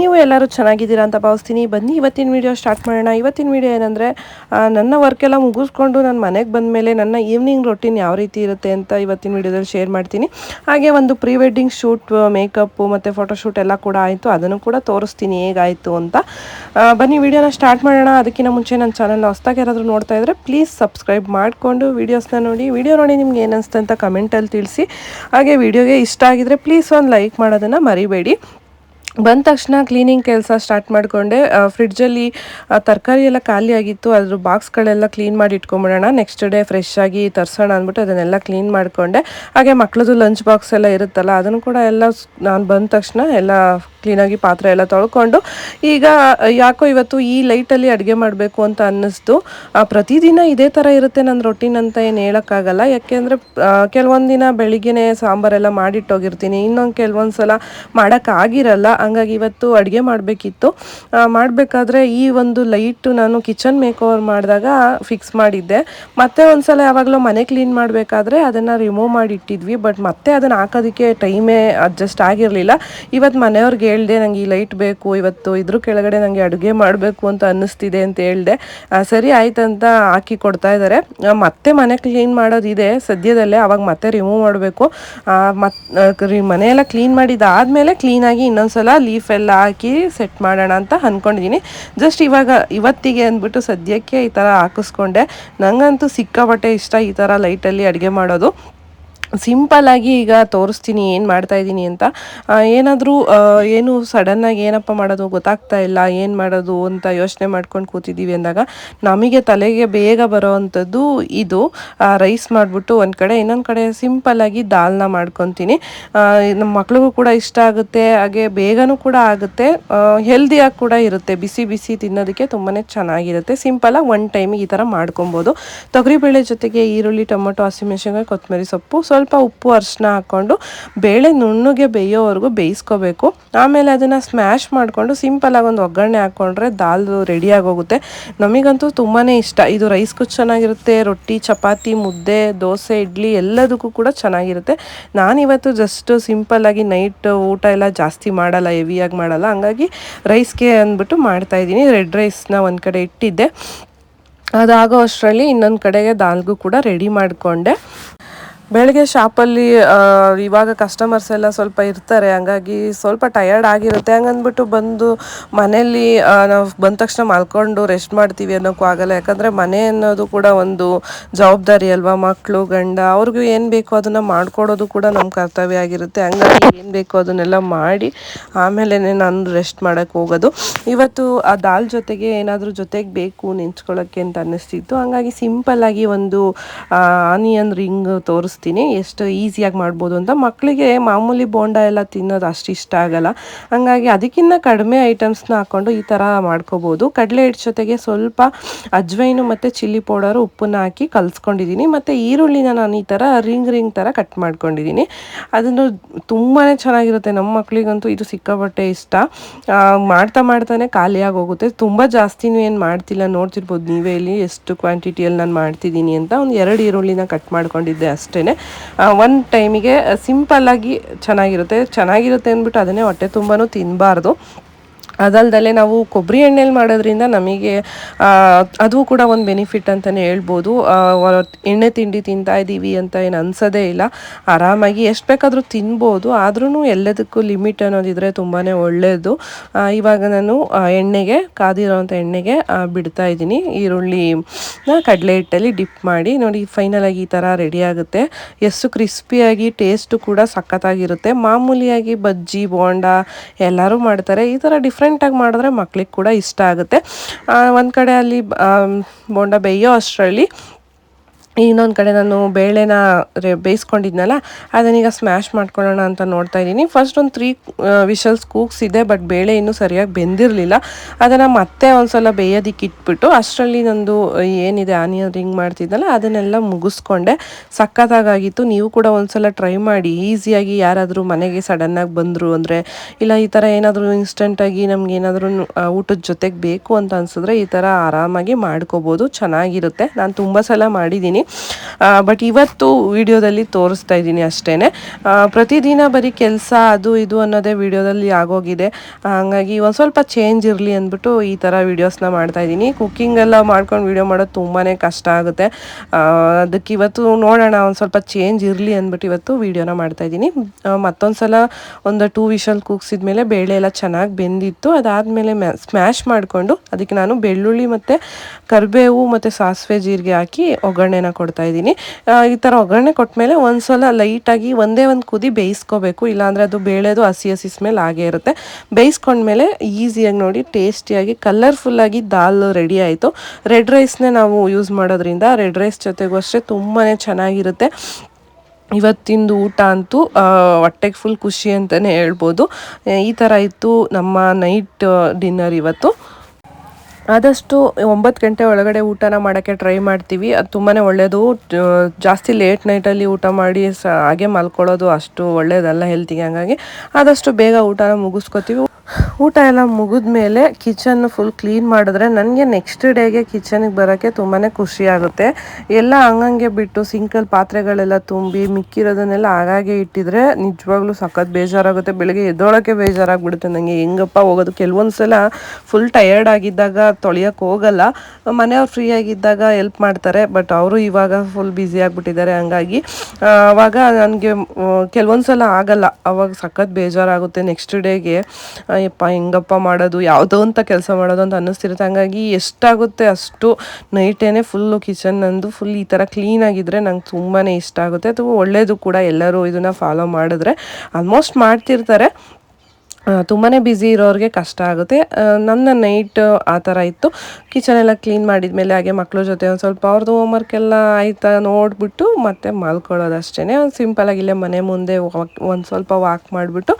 ನೀವು ಎಲ್ಲರೂ ಚೆನ್ನಾಗಿದ್ದೀರಾ ಅಂತ ಭಾವಿಸ್ತೀನಿ. ಬನ್ನಿ, ಇವತ್ತಿನ ವೀಡಿಯೋ ಸ್ಟಾರ್ಟ್ ಮಾಡೋಣ. ಇವತ್ತಿನ ವೀಡಿಯೋ ಏನಂದರೆ ನನ್ನ ವರ್ಕೆಲ್ಲ ಮುಗಿಸ್ಕೊಂಡು ನಾನು ಮನೆಗೆ ಬಂದ ಮೇಲೆ ನನ್ನ ಈವ್ನಿಂಗ್ ರೊಟೀನ್ ಯಾವ ರೀತಿ ಇರುತ್ತೆ ಅಂತ ಇವತ್ತಿನ ವಿಡಿಯೋದಲ್ಲಿ ಶೇರ್ ಮಾಡ್ತೀನಿ. ಹಾಗೆ ಒಂದು ಪ್ರೀ ವೆಡ್ಡಿಂಗ್ ಶೂಟ್ ಮೇಕಪ್ಪು ಮತ್ತು ಫೋಟೋಶೂಟ್ ಎಲ್ಲ ಕೂಡ ಆಯಿತು. ಅದನ್ನು ಕೂಡ ತೋರಿಸ್ತೀನಿ ಹೇಗಾಯಿತು ಅಂತ. ಬನ್ನಿ ವೀಡಿಯೋನ ಸ್ಟಾರ್ಟ್ ಮಾಡೋಣ. ಅದಕ್ಕಿಂತ ಮುಂಚೆ ನನ್ನ ಚಾನಲ್ನ ಹೊಸ್ದಾಗಿ ಯಾರಾದರೂ ನೋಡ್ತಾ ಇದ್ದರೆ ಪ್ಲೀಸ್ ಸಬ್ಸ್ಕ್ರೈಬ್ ಮಾಡಿಕೊಂಡು ವೀಡಿಯೋಸ್ನ ನೋಡಿ. ವೀಡಿಯೋ ನೋಡಿ ನಿಮ್ಗೆ ಏನು ಅನಿಸ್ತು ಅಂತ ಕಮೆಂಟಲ್ಲಿ ತಿಳಿಸಿ. ಹಾಗೆ ವಿಡಿಯೋಗೆ ಇಷ್ಟ ಆಗಿದ್ರೆ ಪ್ಲೀಸ್ ಒಂದು ಲೈಕ್ ಮಾಡೋದನ್ನು ಮರಿಬೇಡಿ. ಬಂದ ತಕ್ಷಣ ಕ್ಲೀನಿಂಗ್ ಕೆಲಸ ಸ್ಟಾರ್ಟ್ ಮಾಡಿಕೊಂಡೆ. ಫ್ರಿಡ್ಜಲ್ಲಿ ತರಕಾರಿ ಎಲ್ಲ ಖಾಲಿ ಆಗಿತ್ತು. ಅದ್ರ ಬಾಕ್ಸ್ಗಳೆಲ್ಲ ಕ್ಲೀನ್ ಮಾಡಿ ಇಟ್ಕೊಂಬಿಡೋಣ. ನೆಕ್ಸ್ಟ್ ಡೇ ಫ್ರೆಶ್ ಆಗಿ ತರಿಸೋಣ ಅಂದ್ಬಿಟ್ಟು ಅದನ್ನೆಲ್ಲ ಕ್ಲೀನ್ ಮಾಡಿಕೊಂಡೆ. ಹಾಗೆ ಮಕ್ಳದ್ದು ಲಂಚ್ ಬಾಕ್ಸ್ ಎಲ್ಲ ಇರುತ್ತಲ್ಲ, ಅದನ್ನು ಕೂಡ ಎಲ್ಲ ನಾನು ಬಂದ ತಕ್ಷಣ ಎಲ್ಲ ಕ್ಲೀನಾಗಿ ಪಾತ್ರೆ ಎಲ್ಲ ತೊಳ್ಕೊಂಡು ಈಗ ಯಾಕೋ ಇವತ್ತು ಈ ಲೈಟಲ್ಲಿ ಅಡುಗೆ ಮಾಡಬೇಕು ಅಂತ ಅನ್ನಿಸ್ತು. ಪ್ರತಿದಿನ ಇದೇ ಥರ ಇರುತ್ತೆ ನನ್ನ ರೊಟೀನ್ ಅಂತ ಏನು ಹೇಳೋಕ್ಕಾಗಲ್ಲ. ಯಾಕೆಂದರೆ ಕೆಲವೊಂದು ದಿನ ಬೆಳಿಗ್ಗೆನೇ ಸಾಂಬಾರೆಲ್ಲ ಮಾಡಿಟ್ಟೋಗಿರ್ತೀನಿ. ಇನ್ನೊಂದು ಕೆಲವೊಂದು ಸಲ ಮಾಡೋಕ್ಕಾಗಿರಲ್ಲ ಹಂಗಾಗಿ ಇವತ್ತು ಅಡುಗೆ ಮಾಡಬೇಕಿತ್ತು. ಮಾಡಬೇಕಾದ್ರೆ ಈ ಒಂದು ಲೈಟು ನಾನು ಕಿಚನ್ ಮೇಕ್ ಓವರ್ ಮಾಡಿದಾಗ ಫಿಕ್ಸ್ ಮಾಡಿದ್ದೆ. ಮತ್ತೆ ಒಂದ್ಸಲ ಯಾವಾಗಲೂ ಮನೆ ಕ್ಲೀನ್ ಮಾಡಬೇಕಾದ್ರೆ ಅದನ್ನು ರಿಮೂವ್ ಮಾಡಿ ಇಟ್ಟಿದ್ವಿ ಬಟ್ ಮತ್ತೆ ಅದನ್ನು ಹಾಕೋದಕ್ಕೆ ಟೈಮೇ ಅಡ್ಜಸ್ಟ್ ಆಗಿರಲಿಲ್ಲ. ಇವತ್ತು ಮನೆಯವ್ರಿಗೆ ಹೇಳ್ದೆ ನಂಗೆ ಈ ಲೈಟ್ ಬೇಕು, ಇವತ್ತು ಇದ್ರ ಕೆಳಗಡೆ ನನಗೆ ಅಡುಗೆ ಮಾಡಬೇಕು ಅಂತ ಅನ್ನಿಸ್ತಿದೆ ಅಂತ ಹೇಳ್ದೆ. ಸರಿ ಆಯ್ತಂತ ಹಾಕಿ ಕೊಡ್ತಾ ಇದ್ದಾರೆ ಮತ್ತೆ ಮನೆ ಕ್ಲೀನ್ ಮಾಡೋದಿದೆ ಸದ್ಯದಲ್ಲೇ ಅವಾಗ ಮತ್ತೆ ರಿಮೂವ್ ಮಾಡಬೇಕು. ಮತ್ತೆ ಮನೆಯೆಲ್ಲ ಕ್ಲೀನ್ ಮಾಡಿದಾದಮೇಲೆ ಕ್ಲೀನಾಗಿ ಇನ್ನೊಂದ್ಸಲ ಲೀಫ್ ಎಲ್ಲ ಹಾಕಿ ಸೆಟ್ ಮಾಡೋಣ ಅಂತ ಅಂದ್ಕೊಂಡಿದ್ದೀನಿ ಜಸ್ಟ್ ಇವಾಗ, ಇವತ್ತಿಗೆ ಅಂದ್ಬಿಟ್ಟು ಸದ್ಯಕ್ಕೆ ಈ ಥರ ಹಾಕಿಸ್ಕೊಂಡೆ. ನನಗಂತೂ ಸಿಕ್ಕಾಪಟ್ಟೆ ಇಷ್ಟ ಈ ಥರ ಲೈಟಲ್ಲಿ ಅಡುಗೆ ಮಾಡೋದು. ಸಿಂಪಲ್ ಆಗಿ ಈಗ ತೋರಿಸ್ತೀನಿ, ಏನು ಮಾಡ್ತಾ ಇದ್ದೀನಿ ಅಂತ. ಏನಾದರೂ ಏನು ಸಡನ್ನಾಗಿ ಏನಪ್ಪ ಮಾಡೋದು ಗೊತ್ತಾಗ್ತಾ ಇಲ್ಲ, ಏನು ಮಾಡೋದು ಅಂತ ಯೋಚನೆ ಮಾಡ್ಕೊಂಡು ಕೂತಿದ್ದೀವಿ ಅಂದಾಗ ನಮಗೆ ತಲೆಗೆ ಬೇಗ ಬರೋ ಅಂಥದ್ದು ಇದು. ರೈಸ್ ಮಾಡಿಬಿಟ್ಟು ಒಂದು ಕಡೆ, ಇನ್ನೊಂದು ಕಡೆ ಸಿಂಪಲ್ ಆಗಿ ದಾಲ್ನ ಮಾಡ್ಕೊತೀನಿ. ನಮ್ಮ ಮಕ್ಳಿಗೂ ಕೂಡ ಇಷ್ಟ ಆಗುತ್ತೆ, ಹಾಗೆ ಬೇಗನೂ ಕೂಡ ಆಗುತ್ತೆ ಹೆಲ್ದಿಯಾಗಿ ಕೂಡ ಇರುತ್ತೆ. ಬಿಸಿ ಬಿಸಿ ತಿನ್ನೋದಕ್ಕೆ ತುಂಬಾ ಚೆನ್ನಾಗಿರುತ್ತೆ. ಸಿಂಪಲ್ಲಾಗಿ ಒನ್ ಟೈಮಿಗೆ ಈ ಥರ ಮಾಡ್ಕೊಬೋದು. ತೊಗರಿಬೇಳೆ ಜೊತೆಗೆ ಈರುಳ್ಳಿ, ಟೊಮೊಟೊ, ಹಸಿಮೆಣಸಿನ್ಕಾಯಿ ಕೊತ್ತಂಬರಿ ಸೊಪ್ಪು, ಸ್ವಲ್ಪ ಉಪ್ಪು ಅರಿಶಿನ ಹಾಕ್ಕೊಂಡು ಬೇಳೆ ನುಣ್ಣಗೆ ಬೇಯೋವರೆಗೂ ಬೇಯಿಸ್ಕೋಬೇಕು. ಆಮೇಲೆ ಅದನ್ನು ಸ್ಮ್ಯಾಶ್ ಮಾಡಿಕೊಂಡು ಸಿಂಪಲಾಗಿ ಒಂದು ಒಗ್ಗರಣೆ ಹಾಕ್ಕೊಂಡ್ರೆ ದಾಲ್ ರೆಡಿ ಆಗೋಗುತ್ತೆ. ನಮಗಂತೂ ತುಂಬಾ ಇಷ್ಟ. ಇದು ರೈಸ್ಗೂ ಚೆನ್ನಾಗಿರುತ್ತೆ, ರೊಟ್ಟಿ, ಚಪಾತಿ, ಮುದ್ದೆ, ದೋಸೆ, ಇಡ್ಲಿ ಎಲ್ಲದಕ್ಕೂ ಕೂಡ ಚೆನ್ನಾಗಿರುತ್ತೆ. ನಾನಿವತ್ತು ಜಸ್ಟ್ ಸಿಂಪಲ್ಲಾಗಿ ನೈಟ್ ಊಟ ಎಲ್ಲ ಜಾಸ್ತಿ ಮಾಡಲ್ಲ ಹೆವಿಯಾಗಿ ಮಾಡಲ್ಲ. ಹಂಗಾಗಿ ರೈಸ್ಗೆ ಅಂದ್ಬಿಟ್ಟು ಮಾಡ್ತಾಯಿದ್ದೀನಿ ರೆಡ್ ರೈಸ್ನ ಒಂದು ಕಡೆ ಇಟ್ಟಿದ್ದೆ. ಅದಾಗೋ ಅಷ್ಟರಲ್ಲಿ ಇನ್ನೊಂದು ಕಡೆಗೆ ದಾಲ್ಗೂ ಕೂಡ ರೆಡಿ ಮಾಡಿಕೊಂಡೆ. ಬೆಳಗ್ಗೆ ಶಾಪಲ್ಲಿ ಇವಾಗ ಕಸ್ಟಮರ್ಸ್ ಎಲ್ಲ ಸ್ವಲ್ಪ ಇರ್ತಾರೆ, ಹಂಗಾಗಿ ಸ್ವಲ್ಪ ಟಯರ್ಡ್ ಆಗಿರುತ್ತೆ. ಹಂಗಂದ್ಬಿಟ್ಟು ಬಂದು ಮನೆಯಲ್ಲಿ ನಾವು ಬಂದ ತಕ್ಷಣ ಮಲ್ಕೊಂಡು ರೆಸ್ಟ್ ಮಾಡ್ತೀವಿ ಅನ್ನೋಕ್ಕೂ ಆಗಲ್ಲ. ಯಾಕಂದರೆ ಮನೆ ಅನ್ನೋದು ಕೂಡ ಒಂದು ಜವಾಬ್ದಾರಿ ಅಲ್ವಾ? ಮಕ್ಕಳು ಗಂಡ, ಅವ್ರಿಗೂ ಏನು ಬೇಕೋ ಅದನ್ನು ಮಾಡ್ಕೊಡೋದು ಕೂಡ ನಮ್ಮ ಕರ್ತವ್ಯ ಆಗಿರುತ್ತೆ. ಹಂಗಾಗಿ ಏನು ಬೇಕೋ ಅದನ್ನೆಲ್ಲ ಮಾಡಿ ಆಮೇಲೆ ನಾನು ರೆಸ್ಟ್ ಮಾಡೋಕ್ಕೆ ಹೋಗೋದು. ಇವತ್ತು ಆ ದಾಲ್ ಜೊತೆಗೆ ಏನಾದರೂ ಜೊತೆಗೆ ಬೇಕು ನೆಂಚ್ಕೊಳ್ಳೋಕ್ಕೆ ಅಂತ ಅನ್ನಿಸ್ತಿತ್ತು. ಹಂಗಾಗಿ ಸಿಂಪಲ್ಲಾಗಿ ಒಂದು ಆನಿಯನ್ ರಿಂಗ್ ತೋರಿಸ್ತೀನಿ. ಎಷ್ಟು ಈಸಿಯಾಗಿ ಮಾಡ್ಬೋದು ಅಂತ. ಮಕ್ಕಳಿಗೆ ಮಾಮೂಲಿ ಬೋಂಡ ಎಲ್ಲ ತಿನ್ನೋದು ಅಷ್ಟು ಇಷ್ಟ ಆಗಲ್ಲ. ಹಂಗಾಗಿ ಅದಕ್ಕಿಂತ ಕಡಿಮೆ ಐಟಮ್ಸ್ನ ಹಾಕ್ಕೊಂಡು ಈ ಥರ ಮಾಡ್ಕೋಬೋದು. ಕಡಲೆ ಹಿಟ್ಟು ಜೊತೆಗೆ ಸ್ವಲ್ಪ ಅಜ್ವೈನು ಮತ್ತು ಚಿಲ್ಲಿ ಪೌಡರು, ಉಪ್ಪನ್ನ ಹಾಕಿ ಕಲಿಸ್ಕೊಂಡಿದ್ದೀನಿ ಮತ್ತು ಈರುಳ್ಳಿನ ನಾನು ಈ ಥರ ರಿಂಗ್ ರಿಂಗ್ ಥರ ಕಟ್ ಮಾಡ್ಕೊಂಡಿದ್ದೀನಿ ಅದನ್ನು ತುಂಬಾ ಚೆನ್ನಾಗಿರುತ್ತೆ. ನಮ್ಮ ಮಕ್ಕಳಿಗಂತೂ ಇದು ಸಿಕ್ಕಾಪಟ್ಟೆ ಇಷ್ಟ. ಮಾಡ್ತಾ ಮಾಡ್ತಾನೆ ಖಾಲಿಯಾಗಿ ಹೋಗುತ್ತೆ ತುಂಬ ಜಾಸ್ತಿನೂ ಏನು ಮಾಡ್ತಿಲ್ಲ. ನೋಡ್ತಿರ್ಬೋದು ನೀವೇ ಇಲ್ಲಿ ಎಷ್ಟು ಕ್ವಾಂಟಿಟಿಯಲ್ಲಿ ನಾನು ಮಾಡ್ತಿದ್ದೀನಿ ಅಂತ. ಒಂದು ಎರಡು ಈರುಳ್ಳಿನ ಕಟ್ ಮಾಡ್ಕೊಂಡಿದ್ದೆ ಅಷ್ಟೇ. ಒಂದು ಟೈಮಿಗೆ ಸಿಂಪಲ್ಲಾಗಿ ಚೆನ್ನಾಗಿರುತ್ತೆ. ಚೆನ್ನಾಗಿರುತ್ತೆ ಅಂದ್ಬಿಟ್ಟು ಅದನ್ನೇ ಹೊಟ್ಟೆ ತುಂಬಾ ತಿನ್ನಬಾರ್ದು ಅದಲ್ದಲೆ ನಾವು ಕೊಬ್ಬರಿ ಎಣ್ಣೆಲಿ ಮಾಡೋದ್ರಿಂದ ನಮಗೆ ಅದು ಕೂಡ ಒಂದು ಬೆನಿಫಿಟ್ ಅಂತಲೇ ಹೇಳ್ಬೋದು. ಎಣ್ಣೆ ತಿಂಡಿ ತಿಂತಾ ಇದ್ದೀವಿ ಅಂತ ಏನು ಅನ್ಸೋದೇ ಇಲ್ಲ. ಆರಾಮಾಗಿ ಎಷ್ಟು ಬೇಕಾದರೂ ತಿನ್ಬೋದು. ಆದ್ರೂ ಎಲ್ಲದಕ್ಕೂ ಲಿಮಿಟ್ ಅನ್ನೋದಿದ್ರೆ ತುಂಬಾ ಒಳ್ಳೆಯದು ಇವಾಗ ನಾನು ಎಣ್ಣೆಗೆ ಕಾದಿರೋವಂಥ ಎಣ್ಣೆಗೆ ಬಿಡ್ತಾ ಇದ್ದೀನಿ. ಈರುಳ್ಳಿನ ಕಡಲೆ ಹಿಟ್ಟಲ್ಲಿ ಡಿಪ್ ಮಾಡಿ, ನೋಡಿ ಫೈನಲ್ ಆಗಿ ಈ ಥರ ರೆಡಿ ಆಗುತ್ತೆ. ಎಷ್ಟು ಕ್ರಿಸ್ಪಿಯಾಗಿ ಟೇಸ್ಟು ಕೂಡ ಸಖತ್ತಾಗಿರುತ್ತೆ. ಮಾಮೂಲಿಯಾಗಿ ಬಜ್ಜಿ, ಬೋಂಡ ಎಲ್ಲರೂ ಮಾಡ್ತಾರೆ. ಈ ಥರ ಡಿಫ್ರೆಂಟಾಗಿ ಮಾಡಿದ್ರೆ ಮಕ್ಳಿಗೆ ಕೂಡ ಇಷ್ಟ ಆಗುತ್ತೆ. ಒಂದು ಕಡೆ ಅಲ್ಲಿ ಬೋಂಡ ಬೇಯೋ ಅಷ್ಟರಲ್ಲಿ ಇನ್ನೊಂದು ಕಡೆ ನಾನು ಬೇಳೆನ ಬೇಯಿಸ್ಕೊಂಡಿದ್ನಲ್ಲ ಅದನ್ನೀಗ ಸ್ಮ್ಯಾಶ್ ಮಾಡ್ಕೊಳ್ಳೋಣ ಅಂತ ನೋಡ್ತಾ ಇದ್ದೀನಿ. ಫಸ್ಟ್ ಒಂದು ತ್ರೀ ವಿಷಲ್ಸ್ ಕೂಗ್ಸಿದೆ ಬಟ್ ಬೇಳೆ ಇನ್ನೂ ಸರಿಯಾಗಿ ಬೆಂದಿರಲಿಲ್ಲ. ಅದನ್ನು ಮತ್ತೆ ಒಂದ್ಸಲ ಬೇಯೋದಿಕ್ಕೆ ಇಟ್ಬಿಟ್ಟು, ಅಷ್ಟರಲ್ಲಿ ನಂದು ಏನಿದೆ ಆನಿಯನ್ ರಿಂಗ್ ಮಾಡ್ತಿದ್ದಲ್ಲ ಅದನ್ನೆಲ್ಲ ಮುಗಿಸ್ಕೊಂಡೆ. ಸಖತ್ತಾಗಾಗಿತ್ತು. ನೀವು ಕೂಡ ಒಂದ್ಸಲ ಟ್ರೈ ಮಾಡಿ. ಈಸಿಯಾಗಿ ಯಾರಾದರೂ ಮನೆಗೆ ಸಡನ್ನಾಗಿ ಬಂದರು ಅಂದರೆ, ಇಲ್ಲ ಈ ಥರ ಏನಾದರೂ ಇನ್ಸ್ಟೆಂಟಾಗಿ ನಮ್ಗೆ ಏನಾದರೂ ಊಟದ ಜೊತೆಗೆ ಬೇಕು ಅಂತ ಅನ್ಸಿದ್ರೆ ಈ ಥರ ಆರಾಮಾಗಿ ಮಾಡ್ಕೋಬೋದು. ಚೆನ್ನಾಗಿರುತ್ತೆ. ನಾನು ತುಂಬ ಸಲ ಮಾಡಿದ್ದೀನಿ. ಬಟ್ ಇವತ್ತು ವಿಡಿಯೋದಲ್ಲಿ ತೋರಿಸ್ತಾ ಇದ್ದೀನಿ ಅಷ್ಟೇ ಪ್ರತಿದಿನ ಬರೀ ಕೆಲಸ ಅದು ಇದು ಅನ್ನೋದೇ ವಿಡಿಯೋದಲ್ಲಿ ಆಗೋಗಿದೆ. ಹಾಗಾಗಿ ಒಂದು ಸ್ವಲ್ಪ ಚೇಂಜ್ ಇರಲಿ ಅಂದ್ಬಿಟ್ಟು ಈ ಥರ ವೀಡಿಯೋಸ್ನ ಮಾಡ್ತಾ ಇದ್ದೀನಿ. ಕುಕ್ಕಿಂಗ್ ಎಲ್ಲ ಮಾಡ್ಕೊಂಡು ವಿಡಿಯೋ ಮಾಡೋದು ತುಂಬಾ ಕಷ್ಟ ಆಗುತ್ತೆ. ಅದಕ್ಕೆ ಇವತ್ತು ನೋಡೋಣ, ಒಂದು ಸ್ವಲ್ಪ ಚೇಂಜ್ ಇರಲಿ ಅಂದ್ಬಿಟ್ಟು ಇವತ್ತು ವಿಡಿಯೋನ ಮಾಡ್ತಾ ಇದ್ದೀನಿ. ಮತ್ತೊಂದು ಸಲ ಒಂದು ಟೂ ವಿಷಲ್ ಕೂಗ್ಸಿದ್ಮೇಲೆ ಬೇಳೆ ಎಲ್ಲ ಚೆನ್ನಾಗಿ ಬೆಂದಿತ್ತು. ಅದಾದಮೇಲೆ ಸ್ಮ್ಯಾಶ್ ಮಾಡಿಕೊಂಡು ಅದಕ್ಕೆ ನಾನು ಬೆಳ್ಳುಳ್ಳಿ ಮತ್ತು ಕರಿಬೇವು ಮತ್ತು ಸಾಸಿವೆ ಜೀರಿಗೆ ಹಾಕಿ ಒಗ್ಗರಣೆನ ಕೊಡ್ತಾ ಇದ್ದೀನಿ. ಈ ಥರ ಒಗ್ಗರಣೆ ಕೊಟ್ಟಮೇಲೆ ಒಂದು ಸಲ ಲೈಟಾಗಿ ಒಂದೇ ಒಂದು ಕುದಿ ಬೇಯಿಸ್ಕೋಬೇಕು. ಇಲ್ಲಾಂದರೆ ಅದು ಬೇಳೆದು ಹಸಿ ಹಸಿ ಸ್ಮೆಲ್ ಆಗೇ ಇರುತ್ತೆ. ಬೇಯಿಸ್ಕೊಂಡ್ಮೇಲೆ ಈಸಿಯಾಗಿ ನೋಡಿ ಟೇಸ್ಟಿಯಾಗಿ ಕಲರ್ಫುಲ್ಲಾಗಿ ದಾಲ್ ರೆಡಿ ಆಯಿತು. ರೆಡ್ ರೈಸ್ನೇ ನಾವು ಯೂಸ್ ಮಾಡೋದ್ರಿಂದ ರೆಡ್ ರೈಸ್ ಜೊತೆಗೂ ಅಷ್ಟೇ ತುಂಬಾ ಚೆನ್ನಾಗಿರುತ್ತೆ. ಇವತ್ತಿಂದು ಊಟ ಅಂತೂ ಹೊಟ್ಟೆಗೆ ಫುಲ್ ಖುಷಿ ಅಂತಲೇ ಹೇಳ್ಬೋದು. ಈ ಥರ ಇತ್ತು ನಮ್ಮ ನೈಟ್ ಡಿನ್ನರ್ ಇವತ್ತು. ಆದಷ್ಟು ಒಂಬತ್ತು ಗಂಟೆ ಒಳಗಡೆ ಊಟನ ಮಾಡೋಕ್ಕೆ ಟ್ರೈ ಮಾಡ್ತೀವಿ. ಅದು ತುಂಬಾ ಒಳ್ಳೆಯದು ಜಾಸ್ತಿ ಲೇಟ್ ನೈಟಲ್ಲಿ ಊಟ ಮಾಡಿ ಸ, ಹಾಗೆ ಮಲ್ಕೊಳ್ಳೋದು ಅಷ್ಟು ಒಳ್ಳೆಯದಲ್ಲ ಹೆಲ್ತಿಗೆ ಹಂಗಾಗಿ. ಆದಷ್ಟು ಬೇಗ ಊಟನ ಮುಗಿಸ್ಕೊತೀವಿ. ಊಟ ಎಲ್ಲ ಮುಗಿದ್ಮೇಲೆ ಕಿಚನ್ ಫುಲ್ ಕ್ಲೀನ್ ಮಾಡಿದ್ರೆ ನನಗೆ ನೆಕ್ಸ್ಟ್ ಡೇಗೆ ಕಿಚನಿಗೆ ಬರೋಕ್ಕೆ ತುಂಬಾ ಆಗುತ್ತೆ. ಎಲ್ಲ ಹಂಗಂಗೆ ಬಿಟ್ಟು ಸಿಂಕಲ್ಲಿ ಪಾತ್ರೆಗಳೆಲ್ಲ ತುಂಬಿ ಮಿಕ್ಕಿರೋದನ್ನೆಲ್ಲ ಆಗಾಗೆ ಇಟ್ಟಿದ್ರೆ ನಿಜವಾಗ್ಲೂ ಸಖತ್ ಬೇಜಾರಾಗುತ್ತೆ. ಬೆಳಗ್ಗೆ ಎದ್ದೋಳಕ್ಕೆ ಬೇಜಾರಾಗ್ಬಿಡುತ್ತೆ ನನಗೆ ಹೆಂಗಪ್ಪ ಹೋಗೋದು? ಕೆಲವೊಂದು ಸಲ ಫುಲ್ ಟಯರ್ಡ್ ಆಗಿದ್ದಾಗ ತೊಳೆಯೋಕೆ ಹೋಗಲ್ಲ. ಮನೆಯವ್ರು ಫ್ರೀ ಆಗಿದ್ದಾಗ ಹೆಲ್ಪ್ ಮಾಡ್ತಾರೆ ಬಟ್ ಅವರು ಇವಾಗ ಫುಲ್ ಬ್ಯುಸಿ ಆಗಿಬಿಟ್ಟಿದ್ದಾರೆ. ಹಂಗಾಗಿ ಅವಾಗ ನನಗೆ ಕೆಲವೊಂದು ಸಲ ಆಗಲ್ಲ. ಅವಾಗ ಸಖತ್ ಬೇಜಾರಾಗುತ್ತೆ ನೆಕ್ಸ್ಟ್ ಡೇಗೆ ಯಪ್ಪ ಹೆಂಗಪ್ಪ ಮಾಡೋದು, ಯಾವುದೋ ಅಂತ ಕೆಲಸ ಮಾಡೋದು ಅಂತ ಅನ್ನಿಸ್ತಿರುತ್ತೆ. ಹಂಗಾಗಿ ಎಷ್ಟಾಗುತ್ತೆ ಅಷ್ಟು ನೈಟೇನೆ ಫುಲ್ಲು ಕಿಚನ್ ನಂದು ಫುಲ್ ಈ ಥರ ಕ್ಲೀನ್ ಆಗಿದ್ರೆ ನಂಗೆ ತುಂಬಾ ಇಷ್ಟ ಆಗುತ್ತೆ. ಅದು ಒಳ್ಳೆಯದು ಕೂಡ ಎಲ್ಲರೂ ಇದನ್ನು ಫಾಲೋ ಮಾಡಿದ್ರೆ. ಆಲ್ಮೋಸ್ಟ್ ಮಾಡ್ತಿರ್ತಾರೆ. ತುಂಬಾ ಬ್ಯುಸಿ ಇರೋರಿಗೆ ಕಷ್ಟ ಆಗುತ್ತೆ. ನನ್ನ ನೈಟ್ ಆ ಥರ ಇತ್ತು. ಕಿಚನ್ ಎಲ್ಲ ಕ್ಲೀನ್ ಮಾಡಿದ್ಮೇಲೆ ಹಾಗೆ ಮಕ್ಕಳ ಜೊತೆ ಒಂದು ಸ್ವಲ್ಪ ಅವ್ರದ್ದು ಹೋಮ್ವರ್ಕ್ ಎಲ್ಲ ಆಯ್ತಾ ನೋಡಿಬಿಟ್ಟು ಮತ್ತೆ ಮಲ್ಕೊಳ್ಳೋದು ಅಷ್ಟೇ ಒಂದು ಸಿಂಪಲಾಗಿ ಇಲ್ಲೇ ಮನೆ ಮುಂದೆ ಒಂದು ಸ್ವಲ್ಪ ವಾಕ್ ಮಾಡಿಬಿಟ್ಟು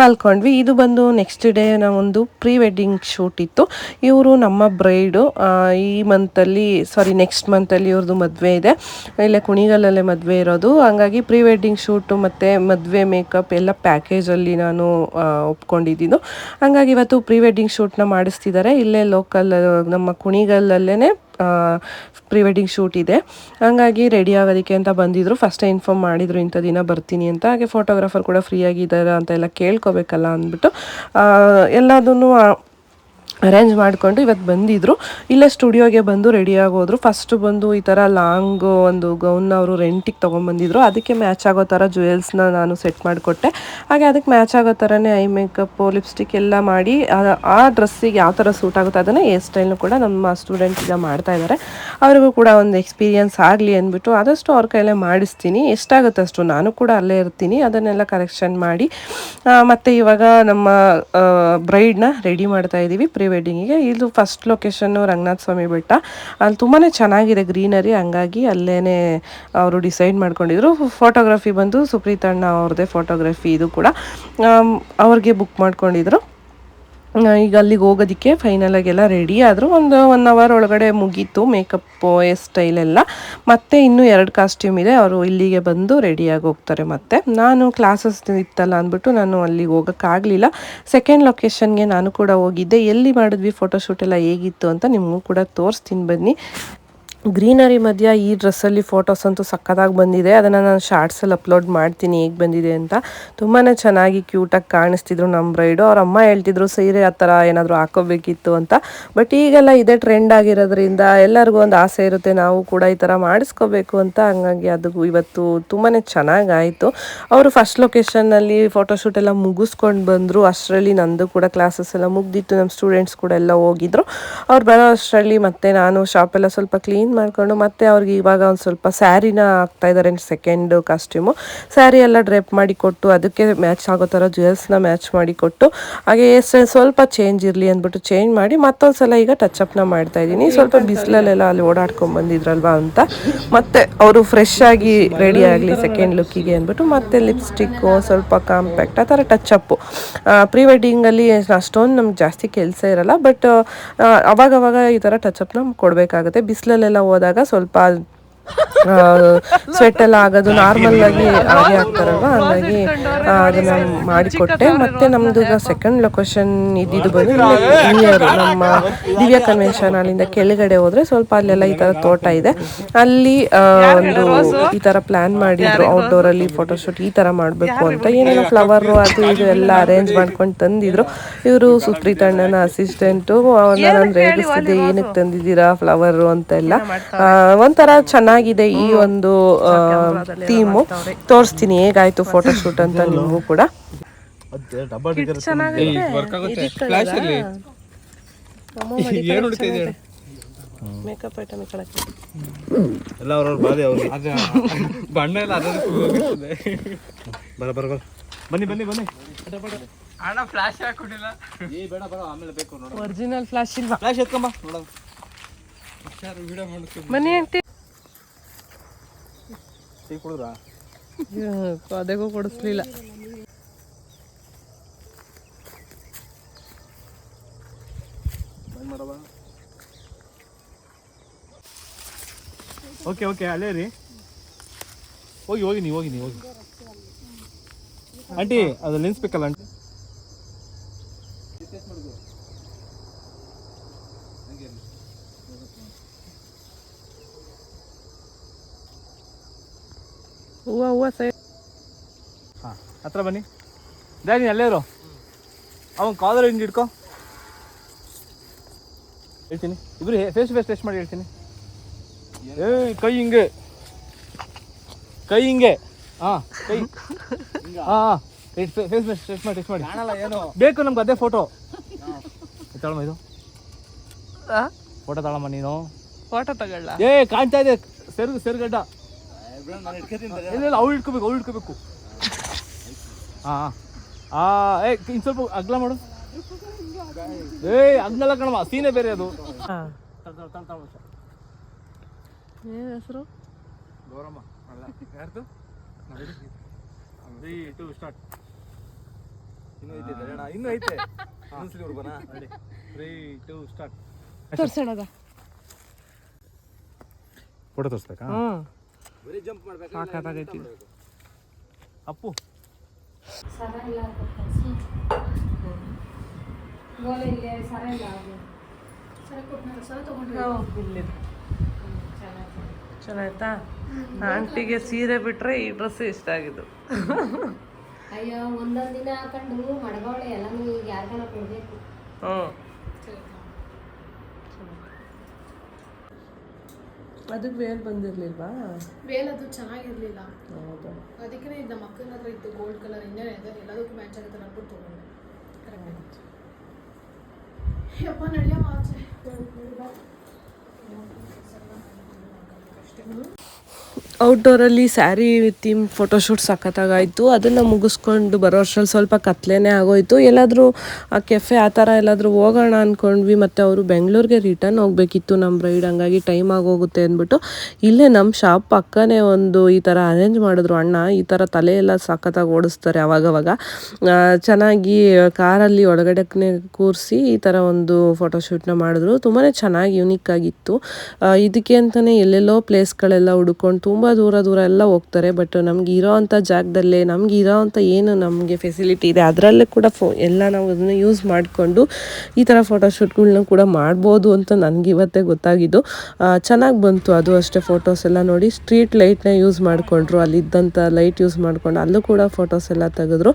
ಮಲ್ಕೊಂಡ್ವಿ. ಇದು ಬಂದು ನೆಕ್ಸ್ಟ್ ಡೇ ನಾವೊಂದು ಪ್ರೀ ವೆಡ್ಡಿಂಗ್ ಶೂಟ್ ಇತ್ತು. ಇವರು ನಮ್ಮ ಬ್ರೈಡು ಈ ಮಂತಲ್ಲಿ ಸಾರಿ ನೆಕ್ಸ್ಟ್ ಮಂತಲ್ಲಿ ಇವ್ರದ್ದು ಮದುವೆ ಇದೆ. ಇಲ್ಲೇ ಕುಣಿಗಲ್ಲಲ್ಲೇ ಮದುವೆ ಇರೋದು. ಹಂಗಾಗಿ ಪ್ರೀ ವೆಡ್ಡಿಂಗ್ ಶೂಟು ಮತ್ತು ಮದುವೆ ಮೇಕಪ್ ಎಲ್ಲ ಪ್ಯಾಕೇಜಲ್ಲಿ ನಾನು ಒಪ್ಕೊಂಡಿದ್ದು ಹಂಗಾಗಿ ಇವತ್ತು ಪ್ರೀ ವೆಡ್ಡಿಂಗ್ ಶೂಟ್ನ ಮಾಡಿಸ್ತಿದ್ದಾರೆ. ಇಲ್ಲೇ ಲೋಕಲ್, ನಮ್ಮ ಕುಣಿಗಲ್ಲಲ್ಲೇ ಪ್ರೀ ವೆಡ್ಡಿಂಗ್ ಶೂಟ್ ಇದೆ. ಹಂಗಾಗಿ ರೆಡಿ ಆಗೋದಕ್ಕೆ ಅಂತ ಬಂದಿದ್ರು. ಫಸ್ಟೇ ಇನ್ಫಾರ್ಮ್ ಮಾಡಿದ್ರು, ಇಂಥ ದಿನ ಬರ್ತೀನಿ ಅಂತ. ಹಾಗೆ ಫೋಟೋಗ್ರಾಫರ್ ಕೂಡ ಫ್ರೀ ಆಗಿದ್ದಾರೆ ಅಂತ ಎಲ್ಲ ಕೇಳ್ಕೊಬೇಕಲ್ಲ ಅಂದ್ಬಿಟ್ಟು ಎಲ್ಲದನ್ನು ಅರೇಂಜ್ ಮಾಡಿಕೊಂಡು ಇವತ್ತು ಬಂದಿದ್ರು. ಇಲ್ಲೇ ಸ್ಟುಡಿಯೋಗೆ ಬಂದು ರೆಡಿ ಆಗೋದ್ರು. ಫಸ್ಟ್ ಬಂದು ಈ ಥರ ಲಾಂಗ್ ಒಂದು ಗೌನ್ ಅವರು ರೆಂಟಿಗೆ ತೊಗೊಂಬಂದಿದ್ರು. ಅದಕ್ಕೆ ಮ್ಯಾಚ್ ಆಗೋ ಥರ ಜ್ಯುವೆಲ್ಸ್ನ ನಾನು ಸೆಟ್ ಮಾಡಿಕೊಟ್ಟೆ. ಹಾಗೆ ಅದಕ್ಕೆ ಮ್ಯಾಚ್ ಆಗೋ ಥರನೇ ಐ ಮೇಕಪ್ಪು ಲಿಪ್ಸ್ಟಿಕ್ ಎಲ್ಲ ಮಾಡಿ, ಆ- ಡ್ರೆಸ್ಸಿಗೆ ಯಾವ ಥರ ಸೂಟ್ ಆಗುತ್ತೆ ಅದನ್ನು ಹೇರ್ ಸ್ಟೈಲ್ನು ಕೂಡ ನಮ್ಮ ಸ್ಟೂಡೆಂಟ್ ಈಗ ಮಾಡ್ತಾ ಇದ್ದಾರೆ ಅವರಿಗೂ ಕೂಡ ಒಂದು ಎಕ್ಸ್ಪೀರಿಯನ್ಸ್ ಆಗಲಿ ಅಂದ್ಬಿಟ್ಟು ಆದಷ್ಟು ಅವ್ರ ಕೈಲೇ ಮಾಡಿಸ್ತೀನಿ. ಎಷ್ಟಾಗುತ್ತೆ ಅಷ್ಟು ನಾನು ಕೂಡ ಅಲ್ಲೇ ಇರ್ತೀನಿ. ಅದನ್ನೆಲ್ಲ ಕರೆಕ್ಷನ್ ಮಾಡಿ ಮತ್ತೆ ಇವಾಗ ನಮ್ಮ ಬ್ರೈಡ್ನ ರೆಡಿ ಮಾಡ್ತಾ ಇದ್ದೀವಿ ಪ್ರೀ ವೆಡ್ಡಿಂಗಿಗೆ ಇದು ಫಸ್ಟ್ ಲೊಕೇಶನ್ನು ರಂಗನಾಥ ಸ್ವಾಮಿ ಬೆಟ್ಟ. ಅಲ್ಲಿ ತುಂಬಾ ಚೆನ್ನಾಗಿದೆ ಗ್ರೀನರಿ ಹಂಗಾಗಿ ಅಲ್ಲೇ ಅವರು ಡಿಸೈಡ್ ಮಾಡ್ಕೊಂಡಿದ್ರು. ಫೋಟೋಗ್ರಫಿ ಬಂದು ಸುಪ್ರೀತಣ್ಣ ಅವ್ರದ್ದೇ ಫೋಟೋಗ್ರಫಿ ಇದು ಕೂಡ. ಅವ್ರಿಗೆ ಬುಕ್ ಮಾಡ್ಕೊಂಡಿದ್ರು. ಈಗ ಅಲ್ಲಿಗೆ ಹೋಗೋದಕ್ಕೆ ಫೈನಲಾಗೆಲ್ಲ ರೆಡಿ ಆದರೂ ಒಂದು ಒನ್ ಅವರ್ ಒಳಗಡೆ ಮುಗೀತು ಮೇಕಪ್ ಸ್ಟೈಲ್ ಎಲ್ಲ. ಮತ್ತೆ ಇನ್ನೂ ಎರಡು ಕಾಸ್ಟ್ಯೂಮ್ ಇದೆ, ಅವರು ಇಲ್ಲಿಗೆ ಬಂದು ರೆಡಿಯಾಗಿ ಹೋಗ್ತಾರೆ ಮತ್ತೆ. ನಾನು ಕ್ಲಾಸಸ್ ಇತ್ತಲ್ಲ ಅಂದ್ಬಿಟ್ಟು ನಾನು ಅಲ್ಲಿಗೆ ಹೋಗೋಕ್ಕಾಗಲಿಲ್ಲ. ಸೆಕೆಂಡ್ ಲೊಕೇಶನ್ಗೆ ನಾನು ಕೂಡ ಹೋಗಿದ್ದೆ. ಎಲ್ಲಿ ಮಾಡಿದ್ವಿ ಫೋಟೋಶೂಟ್ ಎಲ್ಲ ಹೇಗಿತ್ತು ಅಂತ ನಿಮಗೂ ಕೂಡ ತೋರಿಸ್ತೀನಿ ಬನ್ನಿ. ಗ್ರೀನರಿ ಮಧ್ಯ ಈ ಡ್ರೆಸ್ಸಲ್ಲಿ ಫೋಟೋಸ್ ಅಂತೂ ಸಕ್ಕತ್ತಾಗಿ ಬಂದಿದೆ. ಅದನ್ನು ನಾನು ಶಾರ್ಟ್ಸಲ್ಲಿ ಅಪ್ಲೋಡ್ ಮಾಡ್ತೀನಿ, ಹೇಗೆ ಬಂದಿದೆ ಅಂತ. ತುಂಬಾ ಚೆನ್ನಾಗಿ ಕ್ಯೂಟಾಗಿ ಕಾಣಿಸ್ತಿದ್ರು ನಮ್ಮ ಬ್ರೈಡು ಅವ್ರ ಅಮ್ಮ ಹೇಳ್ತಿದ್ರು, ಸೀರೆ ಆ ಥರ ಏನಾದರೂ ಹಾಕೋಬೇಕಿತ್ತು ಅಂತ. ಬಟ್ ಈಗೆಲ್ಲ ಇದೇ ಟ್ರೆಂಡ್ ಆಗಿರೋದ್ರಿಂದ ಎಲ್ಲರಿಗೂ ಒಂದು ಆಸೆ ಇರುತ್ತೆ, ನಾವು ಕೂಡ ಈ ಥರ ಮಾಡಿಸ್ಕೋಬೇಕು ಅಂತ. ಹಂಗಾಗಿ ಅದು ಇವತ್ತು ತುಂಬಾ ಚೆನ್ನಾಗಾಯಿತು ಅವರು ಫಸ್ಟ್ ಲೊಕೇಶನ್ನಲ್ಲಿ ಫೋಟೋಶೂಟ್ ಎಲ್ಲ ಮುಗಿಸ್ಕೊಂಡು ಬಂದರು. ಅಷ್ಟರಲ್ಲಿ ನಂದು ಕೂಡ ಕ್ಲಾಸಸ್ ಎಲ್ಲ ಮುಗ್ದಿತ್ತು. ನಮ್ಮ ಸ್ಟೂಡೆಂಟ್ಸ್ ಕೂಡ ಎಲ್ಲ ಹೋಗಿದ್ರು. ಅವ್ರು ಬರೋ ಅಷ್ಟರಲ್ಲಿ ಮತ್ತೆ ನಾನು ಶಾಪೆಲ್ಲ ಸ್ವಲ್ಪ ಕ್ಲೀನ್ ಮಾಡಿಕೊಂಡು ಮತ್ತೆ ಅವ್ರಿಗೆ ಇವಾಗ ಒಂದು ಸ್ವಲ್ಪ ಸ್ಯಾರಿನ ಹಾಕ್ತಾ ಇದ್ದಾರೆ ಸೆಕೆಂಡ್ ಕಾಸ್ಟ್ಯೂಮು ಸ್ಯಾರಿ ಎಲ್ಲ ಡ್ರೆಪ್ ಮಾಡಿ ಕೊಟ್ಟು ಅದಕ್ಕೆ ಮ್ಯಾಚ್ ಆಗೋ ಥರ ಜ್ಯುವೆಲ್ಸ್ನ ಮ್ಯಾಚ್ ಮಾಡಿ ಕೊಟ್ಟು ಹಾಗೆ ಸ್ವಲ್ಪ ಚೇಂಜ್ ಇರಲಿ ಅಂದ್ಬಿಟ್ಟು ಚೇಂಜ್ ಮಾಡಿ ಮತ್ತೊಂದು ಸಲ ಈಗ ಟಚಪ್ನ ಮಾಡ್ತಾ ಇದ್ದೀನಿ. ಸ್ವಲ್ಪ ಬಿಸಿಲಲ್ಲೆಲ್ಲ ಅಲ್ಲಿ ಓಡಾಡ್ಕೊಂಡು ಬಂದಿದ್ರಲ್ವಾ ಅಂತ. ಮತ್ತೆ ಅವರು ಫ್ರೆಶ್ ಆಗಿ ರೆಡಿ ಆಗಲಿ ಸೆಕೆಂಡ್ ಲುಕ್ಕಿಗೆ ಅಂದ್ಬಿಟ್ಟು ಮತ್ತೆ ಲಿಪ್ಸ್ಟಿಕ್ಕು ಸ್ವಲ್ಪ ಕಾಂಪ್ಯಾಕ್ಟ್ ಆ ಥರ ಟಚಪ್ಪು ಪ್ರೀ ವೆಡ್ಡಿಂಗಲ್ಲಿ ಅಷ್ಟೊಂದು ನಮ್ಗೆ ಜಾಸ್ತಿ ಕೆಲಸ ಇರಲ್ಲ ಬಟ್ ಅವಾಗವಾಗ ಈ ಥರ ಟಚಪ್ನ ಕೊಡಬೇಕಾಗುತ್ತೆ. ಬಿಸಿಲಲ್ಲೆಲ್ಲ ಹೋದಾಗ ಸ್ವಲ್ಪ ಸ್ವೆಟ್ ಎಲ್ಲ ಆಗೋದು ನಾರ್ಮಲ್ ಆಗಿ ಹಾಗೆ ಹಾಕ್ತಾರಲ್ವ ಹಾಗಾಗಿ ಅದನ್ನ ಮಾಡಿಕೊಟ್ಟೆ. ಮತ್ತೆ ನಮ್ದು ಈಗ ಸೆಕೆಂಡ್ ಲೊಕೇಶನ್ ಇದ್ದಿದ್ದು ಬಂದು ನಿಯರ್ ನಮ್ಮ ದಿವ್ಯ ಕನ್ವೆನ್ಷನ್ ಅಲ್ಲಿಂದ ಕೆಳಗಡೆ ಹೋದ್ರೆ ಸ್ವಲ್ಪ ಅಲ್ಲೆಲ್ಲ ಈ ತರ ತೋಟ ಇದೆ. ಅಲ್ಲಿ ಒಂದು ಈ ತರ ಪ್ಲಾನ್ ಮಾಡಿದ್ರು ಔಟ್ಡೋರ್ ಅಲ್ಲಿ ಫೋಟೋಶೂಟ್ ಈ ತರ ಮಾಡ್ಬೇಕು ಅಂತ. ಏನೇನೋ ಫ್ಲವರ್ ಅದು ಇದು ಎಲ್ಲ ಅರೇಂಜ್ ಮಾಡ್ಕೊಂಡು ತಂದಿದ್ರು. ಇವರು ಸುಪ್ರೀತ್ ಅಣ್ಣನ ಅಸಿಸ್ಟೆಂಟು ನಾನು ರೇಗಿಸ್ತಿದ್ದೆ ಏನಕ್ಕೆ ತಂದಿದ್ದೀರಾ ಫ್ಲವರ್ ಅಂತೆಲ್ಲ ಒಂಥರ ಒಂಥರ ಚೆನ್ನಾಗಿದೆ ಈ ಒಂದು ಥೀಮ್ ತೋರಿಸ್ತೀನಿ ಹೇಗಾಯ್ತು ಫೋಟೋಶೂಟ್ ಅಂತ ನಿಮಗೂ ಕೂಡ. ಮೇಕಪ್ ಐಟಮ್ ಎಲ್ಲ ಅವ್ರವ್ರ ಬಾಲಿ ಅವ್ರಿಗೆ ಬಣ್ಣ ಎಲ್ಲ ಅದೇ ಬರ ಬರ ಬರ. ಬನ್ನಿ ಬನ್ನಿ ಬನ್ನಿ. ಅಣ್ಣ ಫ್ಲಾಶ್ ಹಾಕೊಂಡಿಲ್ಲ ಏ ಬೇಡ ಆಮೇಲೆ ಬೇಕು ನೋಡ ಒರಿಜಿನಲ್ ಫ್ಲಾಶ್ ಇಲ್ವಾ? ಫ್ಲಾಶ್ ಎತ್ಕೊಂಬ ನೋಡೋಣ. ವಿಡಿಯೋ ಮಾಡ್ಕೊಂಡು. ಬನ್ನಿ ಟೀ ಕುಡಿದ್ರಾ? ಅದಕ್ಕೂ ಕೊಡಿಸ್ಲಿಲ್ಲ. ಓಕೆ ಓಕೆ ಅಲ್ಲೇ ರೀ ಹೋಗಿ ಹೋಗಿ ನೀವು ಹೋಗಿ ನೀವು ಹೋಗಿ. ಆಂಟಿ ಅದು ಲೆನ್ಸ್ ಬೇಕಲ್ಲ ಆಂಟಿ ಹೂವ ಹೂವ ಸೈ ಹಾಂ ಹತ್ರ ಬನ್ನಿ. ಡ್ಯಾಡಿ ಅಲ್ಲೇ ಇರೋ. ಅವನ್ ಕಾಲರ್ ಹಿಂಗೆ ಹಿಡ್ಕೊ. ಹೇಳ್ತೀನಿ. ಇಬ್ರು ಫೇಸ್ ಟು ಫೇಸ್ ಟೆಸ್ಟ್ ಮಾಡಿ ಹೇಳ್ತೀನಿ. ಏ ಕೈ ಹಿಂಗೆ. ಕೈ ಹಿಂಗೆ. ಹಾ ಕೈ. ಹಾ ಫೇಸ್ ಫೇಸ್ ಟೆಸ್ಟ್ ಮಾಡಿ ಟೆಸ್ಟ್ ಮಾಡಿ. ಏನು? ಬೇಕು ನಮ್ಗೆ ಅದೇ ಫೋಟೋ ತಳಮ್ಮ ಇದು. ಫೋಟೋ ತಗೊಳಮ್ಮ ನೀನು. ಫೋಟೋ ತಗೊಳ್ಳ? ಏ ಕಾಣ್ತಾ ಇದೆ. ಸೆರ್ಗು ಸೆರ್ಗಡ್ಡ. ಇಲ್ಲ ಇಲ್ಲ ಅವ್ಳು ಇಟ್ಕೋಬೇಕು ಅವ್ಳು ಇಟ್ಕೋಬೇಕು ಹಾಂ ಆ ಏ ಇನ್ನು ಸ್ವಲ್ಪ ಅಗ್ಲ ಮಾಡು. ಏಯ್ ಅಗ್ನಲ್ಲ ಕಣಮ್ಮ ಸೀನೆ ಬೇರೆ ಅದು. ಏನ್ ಹೆಸರು? ಗೌರಮ್ಮ ಅಲ್ಲ ಯಾರ್ದು? ತ್ರೀ ಟು ಸ್ಟಾರ್ಟ್ ಇನ್ನೂ ಐತೆ ಅಣ್ಣ ಇನ್ನೂ ಐತೆ. ತ್ರೀ ಟು ಸ್ಟಾರ್ಟ್ ತೋರ್ಸೋಣದ. ಫೋಟೋ ತೋರಿಸ್ಬೇಕಾ? ಬರೀ ಜಂಪ್ ಮಾಡ್ಬೇಕು? ಸಾಕಾಗೈತಿ ಅಪ್ಪು. ಸರ ಇಲ್ಲ ಗೋಲೆ ಇಲ್ಲೇ ಸರ ಇಲ್ಲ. ಸರ ಕೊಟ್ಟು ಸರ ತೊಗೊಂಡ್ರಿ ಚೆನ್ನಾಯ್ತಾ ಆಂಟಿಗೆ ಸೀರೆ ಬಿಟ್ರೆ ಈ ಡ್ರೆಸ್ ಇಷ್ಟ ಆಗಿದ್ದು. ಅಯ್ಯೋ ಒಂದೊಂದು ದಿನ ಹಾಕೊಂಡು ಮಡಗವಳೆ ಎಲ್ಲ ಈಗ ಕೊಡ್ಬೇಕು ಕೊಡಬೇಕು. ಹ್ಮ್. ಅದಕ್ಕೆ ವೇಲ್ ಬಂದಿರ್ಲಿಲ್ವಾ? ವೇಲ್ ಅದು ಚೆನ್ನಾಗಿರ್ಲಿಲ್ಲ. ಹೌದಾ? ಅದಕ್ಕೆ ಇದು ನಮ್ಮ ಅಕ್ಕನ ಹತ್ರ ಇತ್ತು ಗೋಲ್ಡ್ ಕಲರ್ ಇನ್ನೇ ಇದೆ ಎಲ್ಲದಕ್ಕೂ ಮ್ಯಾಚ್ ಆಗುತ್ತೆ ಅಂದ್ಬಿಟ್ಟು ತೊಗೊಂಡೆ ಕರೆಕ್ಟ್ ಯಪ್ಪ ನಡೆಯಮ್ಮ ಆಚೆ. ಔಟ್ಡೋರಲ್ಲಿ ಸ್ಯಾರಿ ಥೀಮ್ ಫೋಟೋಶೂಟ್ ಸಖತ್ತಾಗಾಯಿತು. ಅದನ್ನು ಮುಗಿಸ್ಕೊಂಡು ಬರೋ ವರ್ಷದಲ್ಲಿ ಸ್ವಲ್ಪ ಕತ್ಲೆನೇ ಆಗೋಯ್ತು. ಎಲ್ಲಾದರೂ ಆ ಕೆಫೆ ಆ ಥರ ಎಲ್ಲಾದರೂ ಹೋಗೋಣ ಅಂದ್ಕೊಂಡ್ವಿ ಮತ್ತು ಅವರು ಬೆಂಗಳೂರಿಗೆ ರಿಟರ್ನ್ ಹೋಗಬೇಕಿತ್ತು ನಮ್ಮ ಬ್ರೈಡ್ ಹಂಗಾಗಿ ಟೈಮ್ ಆಗೋಗುತ್ತೆ ಅಂದ್ಬಿಟ್ಟು. ಇಲ್ಲೇ ನಮ್ಮ ಶಾಪ್ ಪಕ್ಕನೇ ಒಂದು ಈ ಥರ ಅರೇಂಜ್ ಮಾಡಿದ್ರು ಅಣ್ಣ. ಈ ಥರ ತಲೆ ಎಲ್ಲ ಸಖತ್ತಾಗಿ ಓಡಿಸ್ತಾರೆ ಅವಾಗವಾಗ. ಚೆನ್ನಾಗಿ ಕಾರಲ್ಲಿ ಒಳಗಡೆ ಕೂರಿಸಿ ಈ ಥರ ಒಂದು ಫೋಟೋಶೂಟ್ನ ಮಾಡಿದ್ರು. ತುಂಬಾ ಚೆನ್ನಾಗಿ ಯುನೀಕ್ ಆಗಿತ್ತು. ಇದಕ್ಕೆ ಅಂತಲೇ ಎಲ್ಲೆಲ್ಲೋ ಪ್ಲೇಸ್ಗಳೆಲ್ಲ ಹುಡ್ಕೊಂಡು ತುಂಬ ದೂರ ದೂರ ಎಲ್ಲ ಹೋಗ್ತಾರೆ ಬಟ್ ನಮ್ಗೆ ಇರೋ ಅಂಥ ಜಾಗದಲ್ಲೇ, ನಮ್ಗೆ ಇರೋ ಅಂಥ ಏನು ನಮಗೆ ಫೆಸಿಲಿಟಿ ಇದೆ, ಅದರಲ್ಲೇ ಕೂಡ ಫೋ, ಎಲ್ಲ ನಾವು ಅದನ್ನು ಯೂಸ್ ಮಾಡಿಕೊಂಡು ಈ ಥರ ಫೋಟೋಶೂಟ್ಗಳನ್ನ ಕೂಡ ಮಾಡ್ಬೋದು ಅಂತ ನನಗೆ ಇವತ್ತೇ ಗೊತ್ತಾಗಿದ್ದು. ಚೆನ್ನಾಗಿ ಬಂತು ಅದು ಅಷ್ಟೇ ಫೋಟೋಸ್ ಎಲ್ಲ ನೋಡಿ ಸ್ಟ್ರೀಟ್ ಲೈಟ್ನ ಯೂಸ್ ಮಾಡಿಕೊಂಡ್ರು ಅಲ್ಲಿದ್ದಂಥ ಲೈಟ್ ಯೂಸ್ ಮಾಡಿಕೊಂಡು ಅಲ್ಲೂ ಕೂಡ ಫೋಟೋಸ್ ಎಲ್ಲ ತೆಗೆದ್ರು.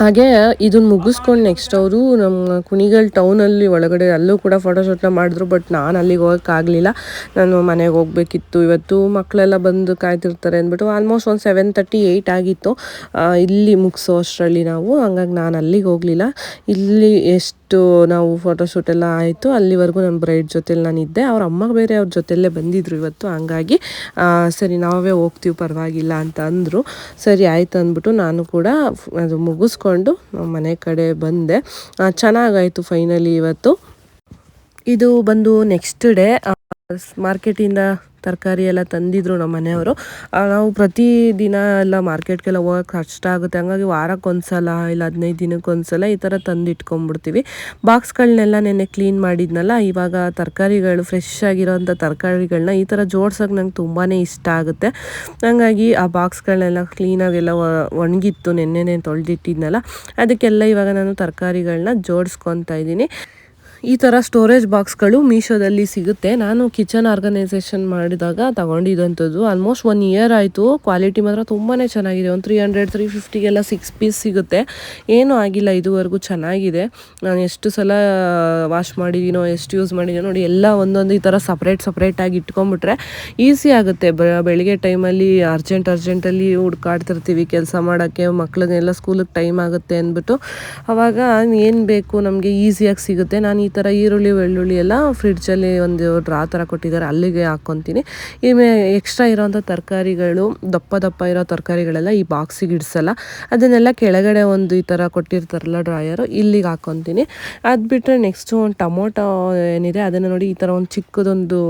ಹಾಗೆ ಇದನ್ನ ಮುಗಿಸ್ಕೊಂಡು ನೆಕ್ಸ್ಟ್ ಅವರು ನಮ್ಮ ಕುಣಿಗಲ್ ಟೌನಲ್ಲಿ ಒಳಗಡೆ ಅಲ್ಲೂ ಕೂಡ ಫೋಟೋಶೂಟ್ನ ಮಾಡಿದ್ರು ಬಟ್ ನಾನು ಅಲ್ಲಿಗೆ ಹೋಗೋಕ್ಕಾಗಲಿಲ್ಲ ನಾನು ಮನೆಗೆ ಹೋಗಬೇಕಿತ್ತು. ಇವತ್ತು ಮಕ್ಕಳೆಲ್ಲ ಬಂದು ಕಾಯ್ತಿರ್ತಾರೆ ಅಂದ್ಬಿಟ್ಟು ಆಲ್ಮೋಸ್ಟ್ ಒಂದು ಸೆವೆನ್ ತರ್ಟಿ ಏಯ್ಟ್ ಆಗಿತ್ತು. ಇಲ್ಲಿ ಮುಗಿಸೋ ಅಷ್ಟರಲ್ಲಿ ನಾವು. ಹಂಗಾಗಿ ನಾನು ಅಲ್ಲಿಗೆ ಹೋಗಲಿಲ್ಲ. ಇಲ್ಲಿ ಎಷ್ಟು ನಾವು ಫೋಟೋಶೂಟ್ ಎಲ್ಲ ಆಯಿತು. ಅಲ್ಲಿವರೆಗೂ ನನ್ನ ಬ್ರೈಡ್ ಜೊತೆಲಿ ನಾನು ಇದ್ದೆ ಅವ್ರ ಅಮ್ಮ ಬೇರೆ ಅವ್ರ ಜೊತೆಲ್ಲೇ ಬಂದಿದ್ರು ಇವತ್ತು. ಹಂಗಾಗಿ ಸರಿ ನಾವೇ ಹೋಗ್ತೀವಿ ಪರವಾಗಿಲ್ಲ ಅಂತ ಅಂದರು. ಸರಿ ಆಯ್ತು ಅಂದ್ಬಿಟ್ಟು ನಾನು ಕೂಡ ಅದು ಮುಗಿಸ್ಕೊಂಡು ಮನೆ ಕಡೆ ಬಂದೆ. ಚೆನ್ನಾಗಾಯಿತು ಫೈನಲಿ ಇವತ್ತು. ಇದು ಬಂದು ನೆಕ್ಸ್ಟ್ ಡೇ ಮಾರ್ಕೆಟಿಂದ ತರಕಾರಿ ಎಲ್ಲ ತಂದಿದ್ರು ನಮ್ಮ ಮನೆಯವರು. ನಾವು ಪ್ರತಿ ದಿನ ಎಲ್ಲ ಮಾರ್ಕೆಟ್ಗೆಲ್ಲ ಹೋಗೋಕೆ ಕಷ್ಟ ಆಗುತ್ತೆ. ಹಂಗಾಗಿ ವಾರಕ್ಕೊಂದ್ಸಲ ಇಲ್ಲ ಹದಿನೈದು ದಿನಕ್ಕೊಂದ್ಸಲ ಈ ಥರ ತಂದು ಇಟ್ಕೊಂಡ್ಬಿಡ್ತೀವಿ. ಬಾಕ್ಸ್ಗಳನ್ನೆಲ್ಲ ನೆನ್ನೆ ಕ್ಲೀನ್ ಮಾಡಿದ್ನಲ್ಲ, ಇವಾಗ ತರಕಾರಿಗಳು ಫ್ರೆಶ್ ಆಗಿರೋಂಥ ತರಕಾರಿಗಳನ್ನ ಈ ಥರ ಜೋಡ್ಸೋಕೆ ನಂಗೆ ತುಂಬಾ ಇಷ್ಟ ಆಗುತ್ತೆ. ಹಂಗಾಗಿ ಆ ಬಾಕ್ಸ್ಗಳನ್ನೆಲ್ಲ ಕ್ಲೀನಾಗೆಲ್ಲ ಒಣಗಿತ್ತು, ನೆನ್ನೆನೆ ತೊಳೆದಿಟ್ಟಿದ್ನಲ್ಲ. ಅದಕ್ಕೆಲ್ಲ ಇವಾಗ ನಾನು ತರಕಾರಿಗಳನ್ನ ಜೋಡಿಸ್ಕೊತಾ ಇದ್ದೀನಿ. ಈ ಥರ ಸ್ಟೋರೇಜ್ ಬಾಕ್ಸ್ಗಳು ಮೀಶೋದಲ್ಲಿ ಸಿಗುತ್ತೆ. ನಾನು ಕಿಚನ್ ಆರ್ಗನೈಸೇಷನ್ ಮಾಡಿದಾಗ ತಗೊಂಡಿದ್ದಂಥದ್ದು ಆಲ್ಮೋಸ್ಟ್ ಒನ್ ಇಯರ್ ಆಯಿತು. ಕ್ವಾಲಿಟಿ ಮಾತ್ರ ತುಂಬಾ ಚೆನ್ನಾಗಿದೆ. ಒಂದು ತ್ರೀ ಹಂಡ್ರೆಡ್ ತ್ರೀ ಫಿಫ್ಟಿಗೆಲ್ಲ ಸಿಕ್ಸ್ ಪೀಸ್ ಸಿಗುತ್ತೆ. ಏನೂ ಆಗಿಲ್ಲ ಇದುವರೆಗೂ ಚೆನ್ನಾಗಿದೆ. ನಾನು ಎಷ್ಟು ಸಲ ವಾಶ್ ಮಾಡಿದ್ದೀನೋ ಎಷ್ಟು ಯೂಸ್ ಮಾಡಿದ್ದೀನೋ ನೋಡಿ ಎಲ್ಲ ಒಂದೊಂದು ಈ ಥರ ಸಪ್ರೇಟ್ ಸಪ್ರೇಟಾಗಿ ಇಟ್ಕೊಂಡ್ಬಿಟ್ರೆ ಈಸಿ ಆಗುತ್ತೆ. ಬ- ಬೆಳಿಗ್ಗೆ ಟೈಮಲ್ಲಿ ಅರ್ಜೆಂಟ್ ಅರ್ಜೆಂಟಲ್ಲಿ ಹುಡ್ಕಾಡ್ತಿರ್ತೀವಿ ಕೆಲಸ ಮಾಡೋಕ್ಕೆ ಮಕ್ಳಿಗೆಲ್ಲ ಸ್ಕೂಲಿಗೆ ಟೈಮ್ ಆಗುತ್ತೆ ಅಂದ್ಬಿಟ್ಟು. ಅವಾಗ ಏನು ಬೇಕು ನಮಗೆ ಈಸಿಯಾಗಿ ಸಿಗುತ್ತೆ. ನಾನು ಈ ಥರ ಈರುಳ್ಳಿ, ಬೆಳ್ಳುಳ್ಳಿ ಎಲ್ಲ ಫ್ರಿಡ್ಜಲ್ಲಿ ಒಂದು ಡ್ರಾ ಥರ ಕೊಟ್ಟಿದ್ದಾರೆ. ಅಲ್ಲಿಗೆ ಹಾಕ್ಕೊತೀನಿ ಇವೆ ಎಕ್ಸ್ಟ್ರಾ ಇರೋವಂಥ ತರಕಾರಿಗಳು, ದಪ್ಪ ದಪ್ಪ ಇರೋ ತರಕಾರಿಗಳೆಲ್ಲ ಈ ಬಾಕ್ಸಿಗೆ ಇಡಿಸಲ್ಲ. ಅದನ್ನೆಲ್ಲ ಕೆಳಗಡೆ ಒಂದು ಈ ಥರ ಕೊಟ್ಟಿರ್ತಾರಲ್ಲ ಡ್ರಾಯರು ಇಲ್ಲಿಗೆ ಹಾಕ್ಕೊತೀನಿ ಅದು ಬಿಟ್ಟರೆ ನೆಕ್ಸ್ಟು ಒಂದು ಟೊಮೊಟೊ ಏನಿದೆ, ಅದನ್ನು ನೋಡಿ ಈ ಥರ ಒಂದು ಚಿಕ್ಕದೊಂದು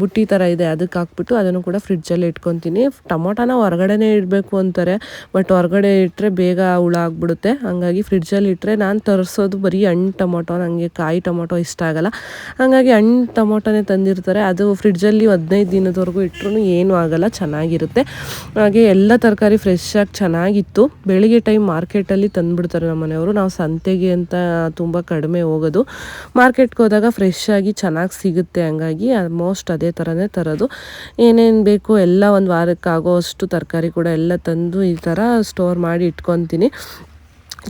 ಬುಟ್ಟಿ ಥರ ಇದೆ, ಅದಕ್ಕೆ ಹಾಕ್ಬಿಟ್ಟು ಅದನ್ನು ಕೂಡ ಫ್ರಿಡ್ಜಲ್ಲಿ ಇಟ್ಕೊತೀನಿ. ಟೊಮೊಟೊನ ಹೊರಗಡೆನೇ ಇಡಬೇಕು ಅಂತಾರೆ, ಬಟ್ ಹೊರಗಡೆ ಇಟ್ಟರೆ ಬೇಗ ಹುಳ ಆಗ್ಬಿಡುತ್ತೆ. ಹಂಗಾಗಿ ಫ್ರಿಡ್ಜಲ್ಲಿ ಇಟ್ಟರೆ ನಾನು ತರಿಸೋದು ಬರೀ ಹಣ್ಣು ಟೊಮೊಟೊ ನನಗೆ ಕಾಯಿ ಟೊಮೊಟೊ ಇಷ್ಟ ಆಗಲ್ಲ. ಹಾಗಾಗಿ ಹಣ್ಣು ಟೊಮೊಟೊನೇ ತಂದಿರ್ತಾರೆ. ಅದು ಫ್ರಿಡ್ಜಲ್ಲಿ ಹದಿನೈದು ದಿನದವರೆಗೂ ಇಟ್ಟರು ಏನೂ ಆಗಲ್ಲ, ಚೆನ್ನಾಗಿರುತ್ತೆ. ಹಾಗೆ ಎಲ್ಲ ತರಕಾರಿ ಫ್ರೆಶ್ ಆಗಿ ಚೆನ್ನಾಗಿತ್ತು. ಬೆಳಿಗ್ಗೆ ಟೈಮ್ ಮಾರ್ಕೆಟಲ್ಲಿ ತಂದುಬಿಡ್ತಾರೆ ನಮ್ಮ ಮನೆಯವರು. ನಾವು ಸಂತೆಗೆ ಅಂತ ತುಂಬ ಕಡಿಮೆ ಹೋಗೋದು. ಮಾರ್ಕೆಟ್ಗೆ ಹೋದಾಗ ಫ್ರೆಶ್ ಆಗಿ ಚೆನ್ನಾಗಿ ಸಿಗುತ್ತೆ ಹಂಗಾಗಿ ಆಲ್ಮೋಸ್ಟ್ ಅದೇ ಥರನೇ ತರೋದು. ಏನೇನು ಬೇಕು ಎಲ್ಲ ಒಂದು ವಾರಕ್ಕೆ ಆಗೋ ಅಷ್ಟು ತರಕಾರಿ ಕೂಡ ಎಲ್ಲ ತಂದು ಈ ಥರ ಸ್ಟೋರ್ ಮಾಡಿ ಇಟ್ಕೊತೀನಿ.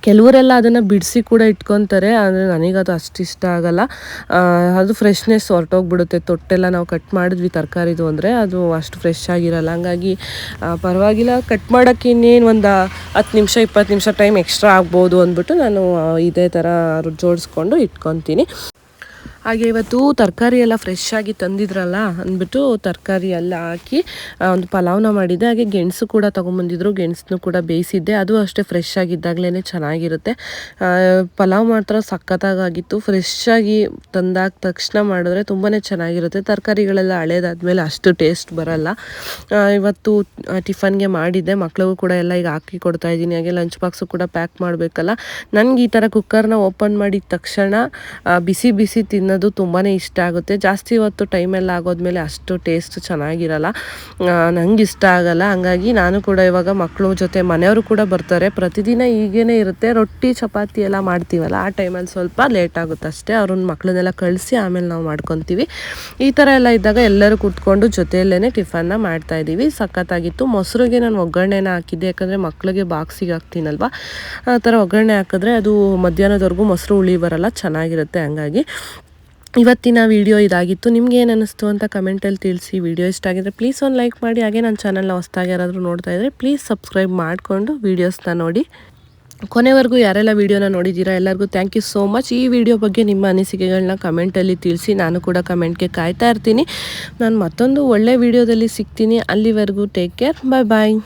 ಕೆಲವರೆಲ್ಲ ಅದನ್ನು ಬಿಡಿಸಿ ಕೂಡ ಇಟ್ಕೊತಾರೆ, ಆದರೆ ನನಗದು ಅಷ್ಟು ಇಷ್ಟ ಆಗಲ್ಲ. ಅದು ಫ್ರೆಶ್ನೆಸ್ ಹೊರಟೋಗ್ಬಿಡುತ್ತೆ. ತೊಟ್ಟೆಲ್ಲ ನಾವು ಕಟ್ ಮಾಡಿದ್ವಿ ತರಕಾರಿದು ಅಂದರೆ ಅದು ಅಷ್ಟು ಫ್ರೆಶ್ ಆಗಿರಲ್ಲ. ಹಂಗಾಗಿ ಪರವಾಗಿಲ್ಲ. ಕಟ್ ಮಾಡೋಕ್ಕೆ ಇನ್ನೇನು ಒಂದು ಹತ್ತು ನಿಮಿಷ, ಇಪ್ಪತ್ತು ನಿಮಿಷ ಟೈಮ್ ಎಕ್ಸ್ಟ್ರಾ ಆಗ್ಬೋದು ಅಂದ್ಬಿಟ್ಟು ನಾನು ಇದೇ ಥರ ಜೋಡಿಸ್ಕೊಂಡು ಇಟ್ಕೊತೀನಿ. ಹಾಗೆ ಇವತ್ತು ತರಕಾರಿ ಎಲ್ಲ ಫ್ರೆಶ್ ಆಗಿ ತಂದಿದ್ರಲ್ಲ ಅಂದ್ಬಿಟ್ಟು ತರಕಾರಿ ಎಲ್ಲ ಹಾಕಿ ಒಂದು ಪಲಾವ್ನ ಮಾಡಿದ್ದೆ. ಹಾಗೆ ಗೆಣಸು ಕೂಡ ತೊಗೊಂಬಂದಿದ್ರು. ಗೆಣಸನ್ನು ಕೂಡ ಬೇಯಿಸಿದ್ದೆ. ಅದು ಅಷ್ಟೇ ಫ್ರೆಶ್ ಆಗಿದ್ದಾಗಲೇ ಚೆನ್ನಾಗಿರುತ್ತೆ. ಪಲಾವ್ ಮಾತ್ರ ಸಖತ್ತಾಗಿತ್ತು ಫ್ರೆಶ್ ಆಗಿ ತಂದಾಗ ತಕ್ಷಣ ಮಾಡಿದ್ರೆ ತುಂಬಾ ಚೆನ್ನಾಗಿರುತ್ತೆ. ತರಕಾರಿಗಳೆಲ್ಲ ಹಳೇದಾದ್ಮೇಲೆ ಅಷ್ಟು ಟೇಸ್ಟ್ ಬರಲ್ಲ. ಇವತ್ತು ಟಿಫನ್ಗೆ ಮಾಡಿದ್ದೆ. ಮಕ್ಳಿಗೂ ಕೂಡ ಎಲ್ಲ ಈಗ ಹಾಕಿ ಕೊಡ್ತಾ ಇದ್ದೀನಿ. ಹಾಗೆ ಲಂಚ್ ಬಾಕ್ಸು ಕೂಡ ಪ್ಯಾಕ್ ಮಾಡಬೇಕಲ್ಲ. ನನಗೆ ಈ ಥರ ಕುಕ್ಕರ್ನ ಓಪನ್ ಮಾಡಿದ ತಕ್ಷಣ ಬಿಸಿ ಬಿಸಿ ತಿನ್ನೋದು ತುಂಬಾ ಇಷ್ಟ ಆಗುತ್ತೆ. ಜಾಸ್ತಿ ಹೊತ್ತು ಟೈಮೆಲ್ಲ ಆಗೋದ್ಮೇಲೆ ಅಷ್ಟು ಟೇಸ್ಟ್ ಚೆನ್ನಾಗಿರಲ್ಲ. ನಂಗೆ ಇಷ್ಟ ಆಗಲ್ಲ. ಹಂಗಾಗಿ ನಾನು ಕೂಡ ಇವಾಗ ಮಕ್ಕಳು ಜೊತೆ ಮನೆಯವರು ಕೂಡ ಬರ್ತಾರೆ. ಪ್ರತಿದಿನ ಹೀಗೇನೆ ಇರುತ್ತೆ. ರೊಟ್ಟಿ, ಚಪಾತಿ ಎಲ್ಲ ಮಾಡ್ತೀವಲ್ಲ, ಆ ಟೈಮಲ್ಲಿ ಸ್ವಲ್ಪ ಲೇಟ್ ಆಗುತ್ತೆ ಅಷ್ಟೇ. ಅವ್ರನ್ನ ಮಕ್ಕಳನ್ನೆಲ್ಲ ಕಳಿಸಿ ಆಮೇಲೆ ನಾವು ಮಾಡ್ಕೊತೀವಿ. ಈ ಥರ ಎಲ್ಲ ಇದ್ದಾಗ ಎಲ್ಲರೂ ಕೂತ್ಕೊಂಡು ಜೊತೆಯಲ್ಲೇ ಟಿಫನ್ನ ಮಾಡ್ತಾ ಇದ್ದೀವಿ. ಸಖತ್ತಾಗಿತ್ತು. ಮೊಸರಿಗೆ ನಾನು ಒಗ್ಗರಣೆನ ಹಾಕಿದ್ದೆ. ಯಾಕಂದರೆ ಮಕ್ಕಳಿಗೆ ಬಾಕ್ಸಿಗೆ ಹಾಕ್ತೀನಲ್ವ? ಆ ಥರ ಒಗ್ಗರಣೆ ಹಾಕಿದ್ರೆ ಅದು ಮಧ್ಯಾಹ್ನದವರೆಗೂ ಮೊಸರು ಉಳಿ ಬರಲ್ಲ. ಚೆನ್ನಾಗಿರುತ್ತೆ. ಹಂಗಾಗಿ ಇವತ್ತಿನ ವಿಡಿಯೋ ಇದಾಗಿತ್ತು. ನಿಮ್ಗೆ ಏನು ಅನ್ನಿಸ್ತು ಅಂತ ಕಮೆಂಟಲ್ಲಿ ತಿಳಿಸಿ. ವಿಡಿಯೋ ಇಷ್ಟ ಆಗಿದ್ರೆ ಪ್ಲೀಸ್ ಒಂದು ಲೈಕ್ ಮಾಡಿ. ಹಾಗೆ ನನ್ನ ಚಾನಲ್ನ ಹೊಸ್ದಾಗಿ ಯಾರಾದರೂ ನೋಡ್ತಾ ಇದ್ದರೆ ಪ್ಲೀಸ್ ಸಬ್ಸ್ಕ್ರೈಬ್ ಮಾಡಿಕೊಂಡು ವೀಡಿಯೋಸ್ನ ನೋಡಿ. ಕೊನೆವರೆಗೂ ಯಾರೆಲ್ಲ ವೀಡಿಯೋನ ನೋಡಿದ್ದೀರಾ ಎಲ್ಲರಿಗೂ ಥ್ಯಾಂಕ್ ಯು ಸೋ ಮಚ್ ಈ ವಿಡಿಯೋ ಬಗ್ಗೆ ನಿಮ್ಮ ಅನಿಸಿಕೆಗಳನ್ನ ಕಮೆಂಟಲ್ಲಿ ತಿಳಿಸಿ. ನಾನು ಕೂಡ ಕಮೆಂಟ್ಗೆ ಕಾಯ್ತಾ ಇರ್ತೀನಿ. ನಾನು ಮತ್ತೊಂದು ಒಳ್ಳೆ ವಿಡಿಯೋದಲ್ಲಿ ಸಿಗ್ತೀನಿ. ಅಲ್ಲಿವರೆಗೂ ಟೇಕ್ ಕೇರ್ ಬಾಯ್ ಬಾಯ್